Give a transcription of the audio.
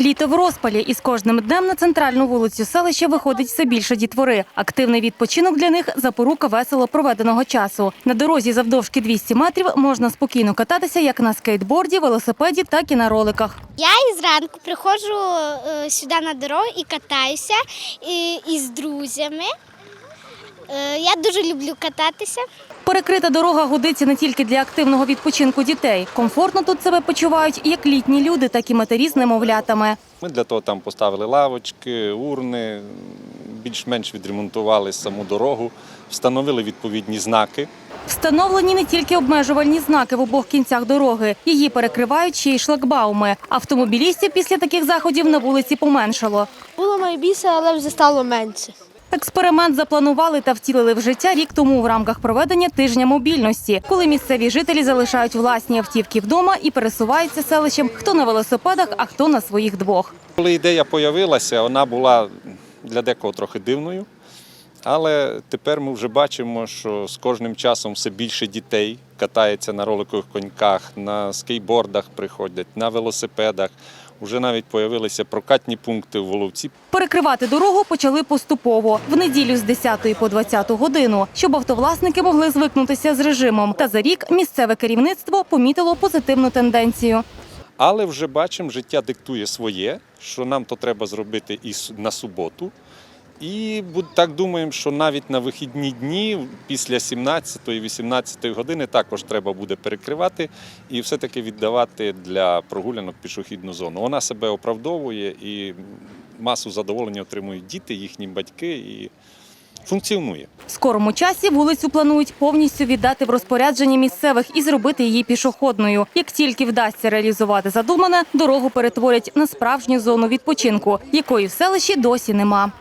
Літо в розпалі, і з кожним днем на центральну вулицю селища виходить все більше дітвори. Активний відпочинок для них запорука весело проведеного часу. На дорозі завдовжки 200 метрів можна спокійно кататися як на скейтборді, велосипеді, так і на роликах. Я із ранку приходжу е, сюди на дорогу і катаюся і, із друзями. Е, я дуже люблю кататися. Перекрита дорога годиться не тільки для активного відпочинку дітей. Комфортно тут себе почувають як літні люди, так і матері з немовлятами. Ми для того там поставили лавочки, урни, більш-менш відремонтували саму дорогу, встановили відповідні знаки. Встановлені не тільки обмежувальні знаки в обох кінцях дороги, її перекривають ще й шлагбауми. Автомобілістів після таких заходів на вулиці поменшало. Було найбільше, але вже стало менше. Експеримент запланували та втілили в життя рік тому в рамках проведення тижня мобільності, коли місцеві жителі залишають власні автівки вдома і пересуваються селищем хто на велосипедах, а хто на своїх двох. Коли ідея появилася, вона була для декого трохи дивною. Але тепер ми вже бачимо, що з кожним часом все більше дітей катається на роликових коньках, на скейтбордах приходять, на велосипедах. Уже навіть появилися прокатні пункти в Воловці. Перекривати дорогу почали поступово в неділю з 10 по 20 годину, щоб автовласники могли звикнутися з режимом. Та за рік місцеве керівництво помітило позитивну тенденцію. Але вже бачимо, життя диктує своє, що нам то треба зробити і на суботу. І так думаємо, що навіть на вихідні дні після 17-18 години також треба буде перекривати і все-таки віддавати для прогулянок пішохідну зону. Вона себе оправдовує і масу задоволення отримують діти, їхні батьки і функціонує. В скорому часі вулицю планують повністю віддати в розпорядження місцевих і зробити її пішохідною. Як тільки вдасться реалізувати задумане, дорогу перетворять на справжню зону відпочинку, якої в селищі досі нема.